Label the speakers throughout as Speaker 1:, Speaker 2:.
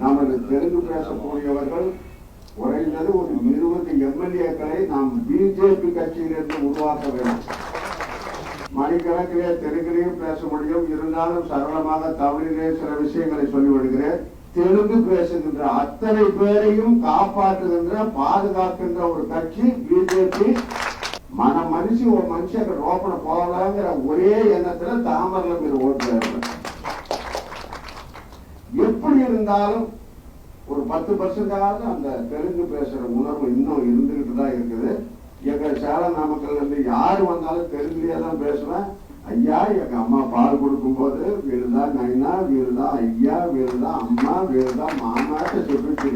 Speaker 1: நமது தெலுங்கு பேசக்கூடியவர்கள் குறைந்தது ஒரு இருபது எம்எல்ஏக்களை நாம் பிஜேபி கட்சியிலிருந்து உருவாக்க வேண்டும். மணிக்கணக்கிலே தெலுங்கிலையும் பேச முடியும். இருந்தாலும் சரளமாக தமிழிலே சில விஷயங்களை சொல்லிவிடுகிறேன் தெலுங்கு பேசுகின்ற அத்தனை பேரையும் காப்பாற்றுகின்ற பாதுகாக்கின்ற ஒரு கட்சி பிஜேபி. மன மனுஷன் ஒரு மனுஷன் ரோப்பனை போகலாங்கிற ஒரே எண்ணத்துல தாமரில் போய் எப்படி இருந்தாலும் ஒரு பத்து பர்சன்டாவது அந்த தெலுங்கு பேசுற உணர்வு இன்னும் இருந்துகிட்டு தான் இருக்குது. எங்க சேலம் நாமக்கல்ல இருந்து யாரு வந்தாலும் தெலுங்குலயே தான் பேசுவேன். ஐயா எங்க அம்மா பால் கொடுக்கும்போது வீடுதான் நைனா வீடுதான் ஐயா வீடுதான் அம்மா வீடுதான் மாமாட்ட சொல்லிட்டு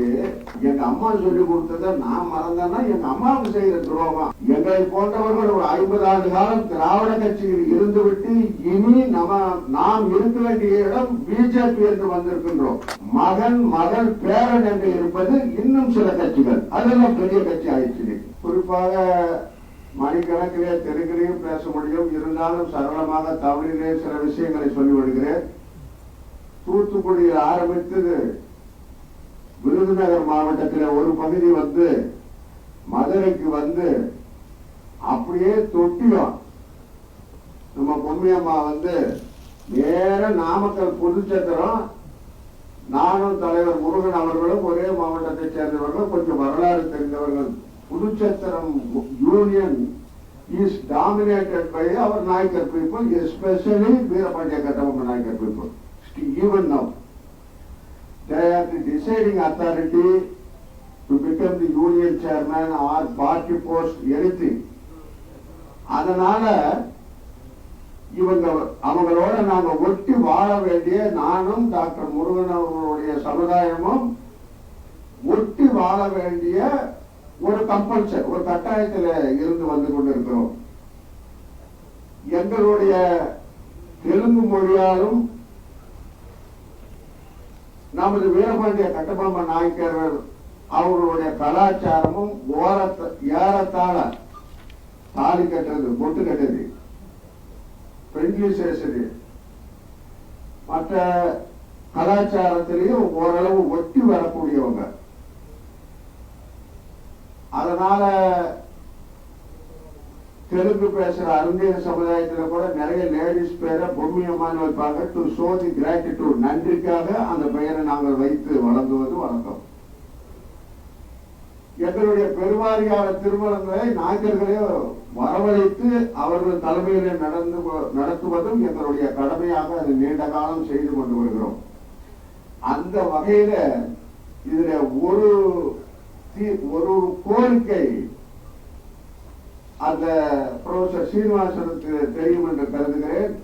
Speaker 1: எங்க அம்மா சொல்லி கொடுத்ததை நான் மறந்தேன்னா எங்க அம்மாவுக்கு செய்யற துரோகம். எங்களை போன்றவர்கள் ஒரு ஐம்பது ஆண்டு காலம் திராவிட கட்சியில் இருந்துவிட்டு இனி நம்ம நாம் இருக்க வேண்டிய இடம் பிஜேபி என்று வந்திருக்கின்றோம். மகன் மகள் பேரன் என்று இருப்பது இன்னும் சில கட்சிகள். அதெல்லாம் பெரிய கட்சி ஆயிடுச்சு குறிப்பாக மணிக்கணக்கிலே தெலுங்கிலையும் பேச முடியும். இருந்தாலும் சரளமாக தமிழிலே சில விஷயங்களை சொல்லிவிடுகிறேன் தூத்துக்குடியில் ஆரம்பித்தது விருதுநகர் மாவட்டத்தில் ஒரு பகுதி வந்து மதுரைக்கு வந்து அப்படியே தொட்டியும் நம்ம பொம்மியம்மா வந்து நேர நாமக்கல் புதுச்சத்திரம் நானும் தலைவர் முருகன் அவர்களும் ஒரே மாவட்டத்தை சேர்ந்தவர்கள் கொஞ்சம் வரலாறு தெரிந்தவர்கள் Puduchatram union is dominated by our Nayakkar people especially Veerapandiya Kattabomman Nayakkar people even now they are the deciding authority to become the union chairman or party post anything அதனால இவங்க அவங்களோட நாங்க ஒட்டி வாழ வேண்டிய நானும் டாக்டர் முருகன் அவர்களுடைய சமுதாயமும் ஒட்டி வாழ வேண்டிய ஒரு கம்பல்சர் ஒரு கட்டாயத்துல இருந்து வந்து கொண்டிருக்கிறோம். எங்களுடைய தெலுங்கு மொழியாலும் நமது வீரபாண்டிய கட்டபொம்மன் நாயக்கர்கள் அவர்களுடைய கலாச்சாரமும் ஓரத்த ஏறத்தாழ தாலி கட்டுறது பொட்டு கட்டுறது. ஃப்ரெண்ட்லி சேசரி மற்ற கலாச்சாரத்திலையும் ஓரளவு ஒட்டி வரக்கூடியவங்க. அதனால தெலுங்கு பேசுற அருந்தியர் சமுதாயத்துல கூட நிறைய லேடிஸ் பேரை பொம்மியமான வைப்பாங்க. டு ஷோ தி கிராட்டிடியூட் நன்றிக்காக அந்த பெயரை நாங்கள் வைத்து வழங்குவது வழக்கம். எங்களுடைய பெருவாரியான திருமணங்களை நாயக்கர்களே வரவழைத்து அவர்கள் தலைமையிலே நடந்து நடத்துவதும் எங்களுடைய கடமையாக அது நீண்ட காலம் செய்து கொண்டு வருகிறோம். அந்த வகையில இதுல ஒரு ஒரு கோரிக்கை அந்த ப்ரொஃபசர் சீனிவாசனுக்கு தெரியும் என்று கருதுகிறேன்.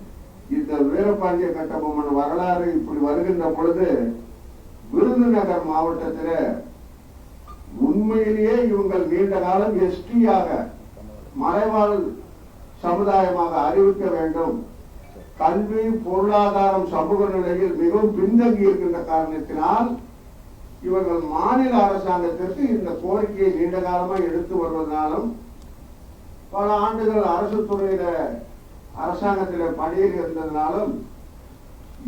Speaker 1: இந்த வீரபாண்டிய கட்டபொம்மன் வரலாறு இப்படி வருகின்ற பொழுது விருதுநகர் மாவட்டத்தில் உண்மையிலேயே இவங்கள் நீண்ட காலம் எஸ்டியாக மலைவாழ் சமுதாயமாக அறிவிக்க வேண்டும். கல்வி பொருளாதாரம் சமூக நிலையில் மிகவும் பின்தங்கி இருக்கின்ற காரணத்தினால் இவர்கள் மாநில அரசாங்கத்திற்கு இந்த கோரிக்கையை நீண்ட காலமா எடுத்து வருவதனாலும் பல ஆண்டுகள் அரசு துறையில அரசாங்கத்தில பணியில் இருந்ததுனாலும்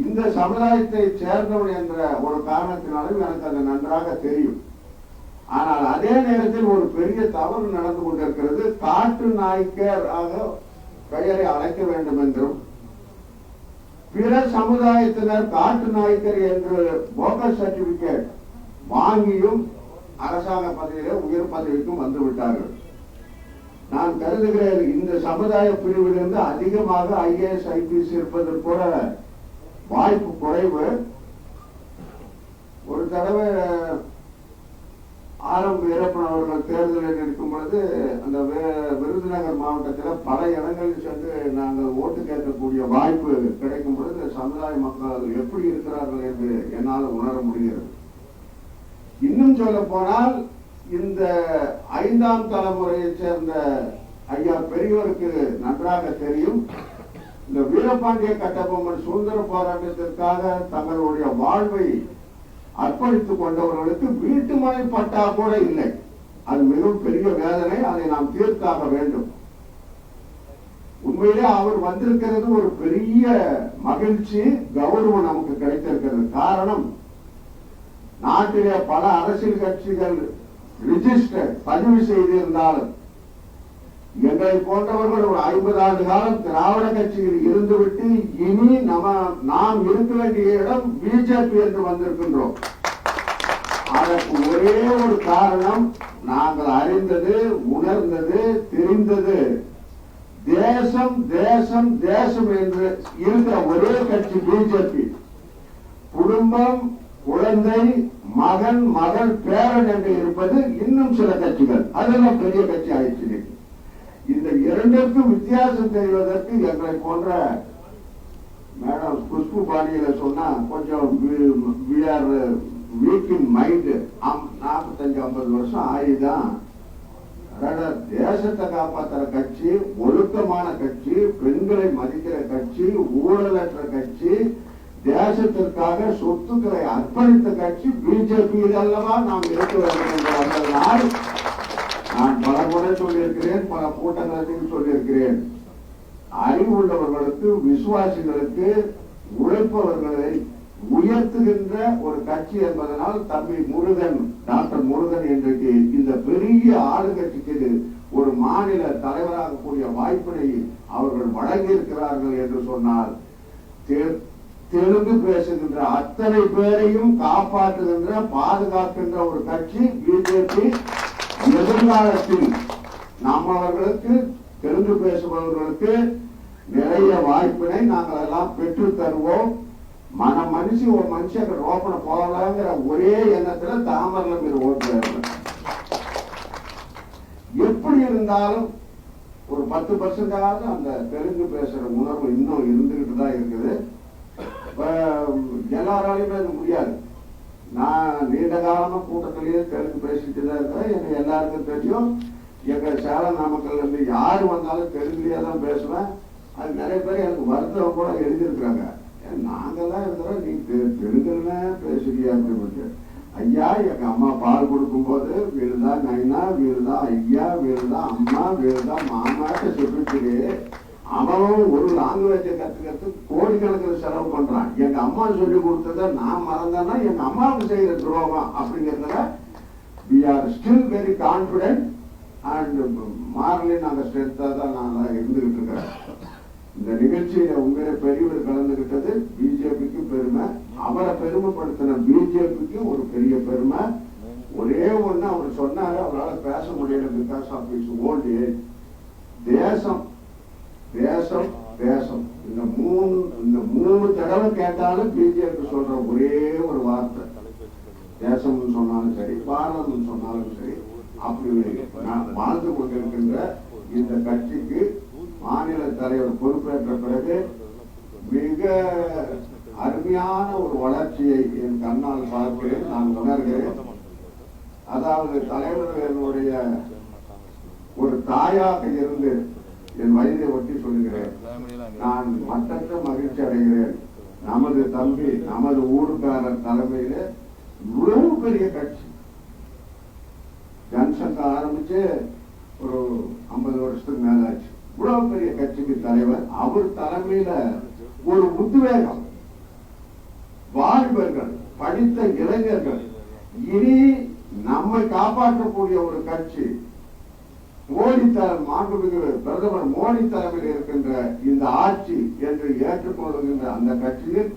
Speaker 1: இந்த சமுதாயத்தை சேர்ந்தவன் என்ற ஒரு காரணத்தினாலும் எனக்கு அது நன்றாக தெரியும். ஆனால் அதே நேரத்தில் ஒரு பெரிய தவறு நடந்து கொண்டிருக்கிறது. காட்டு நாய்க்கராக பெயரை அழைக்க வேண்டும் என்றும் பிற சமுதாயத்தினர் காட்டு நாய்க்கர் என்று போக்கஸ் சர்டிபிகேட் வாங்கியும் அரசாங்க பதவியில உயர் பதவிக்கும் வந்து விட்டார்கள். நான் கருதுகிறேன் இந்த சமுதாய பிரிவிலிருந்து அதிகமாக ஐஏஎஸ் ஐபிஎஸ் இருப்பதற்கு கூட வாய்ப்பு குறைவு. ஒரு தடவை ஆரம்ப வீரப்பன் அவர்கள் தேர்தலில் நிற்கும் பொழுது அந்த விருதுநகர் மாவட்டத்தில் பல இடங்களில் சென்று நாங்கள் ஓட்டு கேட்கக்கூடிய வாய்ப்பு கிடைக்கும் பொழுது சமுதாய மக்கள் எப்படி இருக்கிறார்கள் என்று என்னால் உணர முடிகிறது. இன்னும் சொல்ல போனால் இந்த ஐந்தாம் தலைமுறையைச் சேர்ந்த ஐயா பெரியவருக்கு நன்றாக தெரியும். இந்த வீரபாண்டிய கட்டபொம்மன் சுதந்திர போராட்டத்திற்காக தங்களுடைய வாழ்வை அர்ப்பணித்துக் கொண்டவர்களுக்கு வீட்டு மனை பட்டா கூட இல்லை. அது மிகவும் பெரிய வேதனை அதை நாம் தீர்த்தாக வேண்டும். உண்மையிலே அவர் வந்திருக்கிறது ஒரு பெரிய மகிழ்ச்சி கௌரவம் நமக்கு கிடைத்திருக்கிறது. காரணம் நாட்டிலே பல அரசியல் கட்சிகள் ரிஜிஸ்டர் பதிவு செய்திருந்தாலும் எங்களை போன்றவர்கள் ஒரு ஐம்பது ஆண்டு காலம் திராவிட கட்சியில் இருந்துவிட்டு இனி நம்ம நாம் இருக்க வேண்டிய இடம் பிஜேபி என்று வந்திருக்கின்றோம். அதற்கு ஒரே ஒரு காரணம் நாங்கள் அறிந்தது உணர்ந்தது தெரிந்தது. தேசம் தேசம் தேசம் என்று இருக்கிற ஒரே கட்சி பிஜேபி. குடும்பம் குழந்தை மகன் மகள் பேரன் என்று இருப்பது இன்னும் சில கட்சிகள். அதெல்லாம் பெரிய கட்சி ஆயிடுச்சு. இந்த இரண்டிற்கும் வித்தியாசம் தெரிவதற்கு எங்களை போன்ற மேடம் குஷ்பு பாணியில சொன்னா கொஞ்சம் we are weak in mind நாற்பத்தஞ்சு ஐம்பது வருஷம் ஆயிதான். தேசத்தை காப்பாத்துற கட்சி ஒழுக்கமான கட்சி பெண்களை மதிக்கிற கட்சி ஊழலற்ற கட்சி தேசத்திற்காக சொத்துக்களை அர்ப்பணித்த கட்சி பிஜேபி அல்லவா? நாம் இருக்க வேண்டும் என்ற நான் பல முறை சொல்லியிருக்கிறேன் பல கூட்டங்களிலும் சொல்லியிருக்கிறேன். அறிவுள்ளவர்களுக்கு விசுவாசிகளுக்கு உழைப்பவர்களை உயர்த்துகின்ற ஒரு கட்சி என்பதனால் தம்பி முருகன் டாக்டர் முருகன் இன்றைக்கு இந்த பெரிய ஆளுங்கட்சிக்கு ஒரு மாநில தலைவராக கூடிய வாய்ப்பினை அவர்கள் வழங்கியிருக்கிறார்கள் என்று சொன்னால் தெலுங்கு பேசுகின்ற அத்தனை பேரையும் காப்பாற்றுகின்ற பாதுகாக்கின்ற ஒரு கட்சி பிஜேபி எதிர்காலத்தில் நம்மவர்களுக்கு தெலுங்கு பேசுபவர்களுக்கு நிறைய வாய்ப்பினை நாங்கள் எல்லாம் பெற்று தருவோம். மன மனுஷி ஒரு மனுஷன் அక్కడ ரோப்பனை போகலாங்கிற ஒரே எண்ணத்துல தாமரில் మీరు ஓட்டுறாரு எப்படி இருந்தாலும் ஒரு பத்து பர்சன்டாவது அந்த தெலுங்கு பேசுற உணர்வு இன்னும் இருந்துகிட்டு தான் இருக்குது. எல்லாராலையுமே அது முடியாது. நான் நீண்ட காலமா கூட்டத்திலேயே தெலுங்கு பேசிட்டு தான் இருக்கிறேன் எனக்கு எல்லாருக்கும் தெரியும். எங்க சேலம் நாமக்கல்ல இருந்து யாரு வந்தாலும் தெலுங்குலயே தான் பேசுவேன். அது நிறைய பேர் எனக்கு வருத்தம் கூட எழுதியிருக்கிறாங்க. ஏன் நாங்கெல்லாம் இருக்கிறோம் நீ தெலுங்குன்னு தெலுங்குல பேசுறியா அப்படின்னு ஐயா எங்க அம்மா பால் கொடுக்கும்போது வீடுதான் நைனா வீடு தான் ஐயா வீடு தான் அம்மா வீடு தான் மாமாட்ட சொல்லிட்டு அவனும் ஒரு லாங்குவேஜை கத்துக்கிறதுக்கு கோடிக்கணக்கில் செலவு பண்றான். எங்க அம்மா சொல்லி கொடுத்ததை நான் மறந்தேன்னா எங்க அம்மாவுக்கு செய்யற துரோகம் அப்படிங்கிறதுல we are still very confident and morally நாங்க ஸ்ட்ரென்த்தாக தான் நான் இருந்துகிட்டு இருக்கிறேன். இந்த நிகழ்ச்சியில உங்களை பெரியவர் கலந்துகிட்டது பிஜேபிக்கு பெருமை. அவரை பெருமைப்படுத்தின பிஜேபிக்கு ஒரு பெரிய பெருமை. ஒரே ஒண்ணு அவர் சொன்னாரு அவரால் பேச முடியல because of is old age தேசம் தேசம் தேசம் இந்த மூணு இந்த மூணு தடவை கேட்டாலும் பிஜேபி சொல்ற ஒரே ஒரு வார்த்தை. தேசம்னு சொன்னாலும் சரி பாரதம்னு சொன்னாலும் சரி அப்படி நான் வாழ்ந்து கொண்டிருக்கின்ற இந்த கட்சிக்கு மாநில தலைவர் பொறுப்பேற்ற பிறகு மிக அருமையான ஒரு வளர்ச்சியை என் கண்ணால் பார்க்கிறேன் நான் உணர்கிறேன். அதாவது தலைவர்களுடைய ஒரு தாயாக இருந்து என் வயதை ஒட்டி சொல்லுகிறேன். நான் மட்டற்ற மகிழ்ச்சி அடைகிறேன். நமது தம்பி நமது ஊருக்காரர் தலைமையில இவ்வளவு பெரிய கட்சி. ஜன்சங்கா ஆரம்பிச்சு ஒரு ஐம்பது வருஷத்துக்கு மேல ஆச்சு இவ்வளவு பெரிய கட்சிக்கு தலைவர் அவர் தலைமையில ஒரு உத்வேகம். வாலிபர்கள் படித்த இளைஞர்கள். இனி நம்மை காப்பாற்றக்கூடிய ஒரு கட்சி மோடி மாண்புமிகு பிரதமர் மோடி தலைமையில் இருக்கின்ற இந்த ஆட்சி என்று ஏற்றுக்கொள்கின்ற அந்த கட்சியில்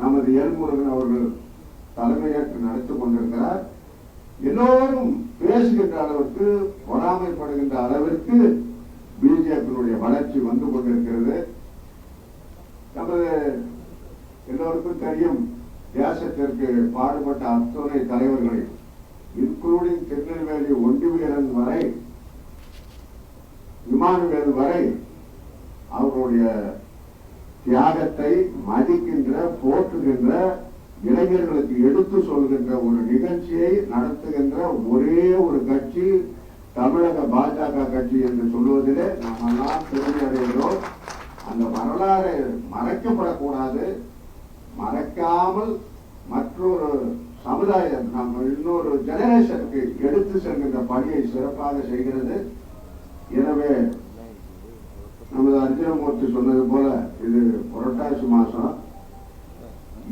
Speaker 1: நமது எல்முருகன் அவர்கள் தலைமையேற்று நடத்திக் கொண்டிருக்கிறார். எல்லோரும் பேசுகின்ற அளவிற்கு பொறாமைப்படுகின்ற அளவிற்கு பிஜேபியினுடைய வளர்ச்சி வந்து கொண்டிருக்கிறது. நமது எல்லோருக்கும் தெரியும் தேசத்திற்கு பாடுபட்ட அத்துணை தலைவர்களை இன்க்ளூடிங் திருநெல்வேலி ஒண்டிவீரன் வரை இமானுவேல் வரை அவர்களுடைய தியாகத்தை மதிக்கின்ற போற்றுகின்ற இளைஞர்களுக்கு எடுத்து சொல்கின்ற ஒரு நிகழ்ச்சியை நடத்துகின்ற ஒரே ஒரு கட்சி தமிழக பாஜக கட்சி என்று சொல்வதிலே நாம் எல்லாம் பெருமை அடைகிறோம். அந்த வரலாறு மறைக்கப்படக்கூடாது. மறைக்காமல் மற்றொரு சமுதாயம் நம்ம இன்னொரு ஜெனரேஷனுக்கு எடுத்து செல்கின்ற பணியை சிறப்பாக செய்கிறது. எனவே நமது அர்ஜுனமூர்த்தி சொன்னது போல இது புரட்டாசி மாசம்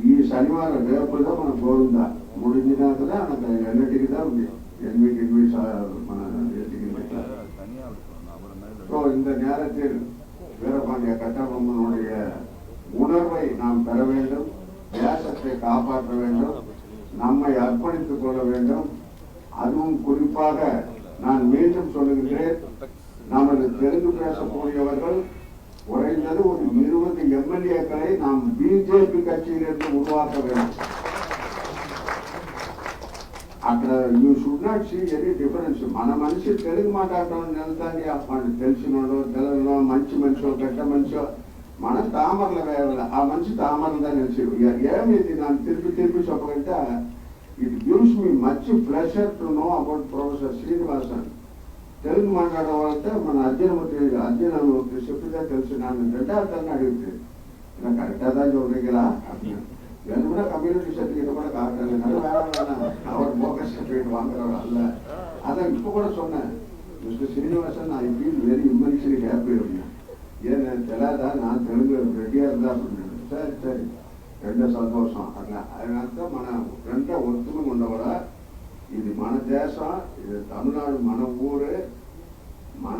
Speaker 1: ఈ శనివారం రేపు మన గోవింద முடிஞ்ச நேரத்தில் எனக்கு என்னட்டிக்கு தான் முடியும் என் வீட்டுக்கு போய் சா మన ஏற்றிக்கிட்டு ஸோ இந்த நேரத்தில் வீரபாண்டிய கட்டபொம்மனுடைய உணர்வை நாம் பெற வேண்டும் தேசத்தை காப்பாற்ற வேண்டும் நம்மை அர்ப்பணித்துக் கொள்ள வேண்டும் அதுவும் குறிப்பாக நான் மீண்டும் சொல்லுகின்றேன் நமது தெலுங்கு பேசக்கூடியவர்கள் குறைந்தது ஒரு இருபது எம்எல்ஏக்களை நாம் பிஜேபி கட்சியிலிருந்து உருவாக்க வேண்டும் అక్కడ you should not see any difference మన మనిషి తెలుగు మాట్లాడటం నిలదండి వాడు తెలిసినోడు తెలంగాణ మంచి మనిషో పెద్ద మనిషో మన తామరల వేయాలి ఆ మనిషి తామరలదా నిలిచి ఏమి ఇది నన్ను తిరిగి తిరిగి చెప్పగలిగితే it gives me much pleasure to know about professor Srinivasan Telugu మాట్లాడడం వాళ్ళంటే మన అర్జునమూర్తి అర్జునమూర్తి చెప్పితే తెలిసి నన్ను రెండార్థాన్ని అడిగితే ఇలా కరెక్టా தான் சொல்றீங்களா அப்படின்னு வேணும்னா கம்யூனிட்டி சர்டிஃபிகேட் கூட காட்டுறாங்க வேணாம் வேணாம் அவர் போக்கஸ் சர்டிஃபிகேட் வாங்குறவர் அல்ல அதான் இப்போ கூட சொன்னேன் mister Srinivasan I feel very immensely happy அப்படின்னா ஏன் தெலாதா நான் தெலுங்கு ரெடியாக இருந்தா அப்படின்னு சரி சரி ரெண்டு సంతోషం అట్లా అదంతా మన వెంట ఒత్తులు ఉండవడా இது மன தேசம் இது தமிழ்நாடு மன ஊர் மன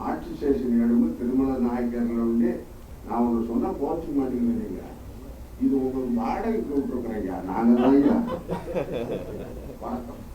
Speaker 1: ஆட்சி சேஷன் இடமும் திருமண நாயக்கர்கள் வந்து நான் ஒன்று சொன்னால் போச்சு மாட்டேங்கிறீங்க இது உங்களுக்கு வாடகைக்கு விட்டுருக்குறேங்க. நாங்கள் தாங்க வணக்கம்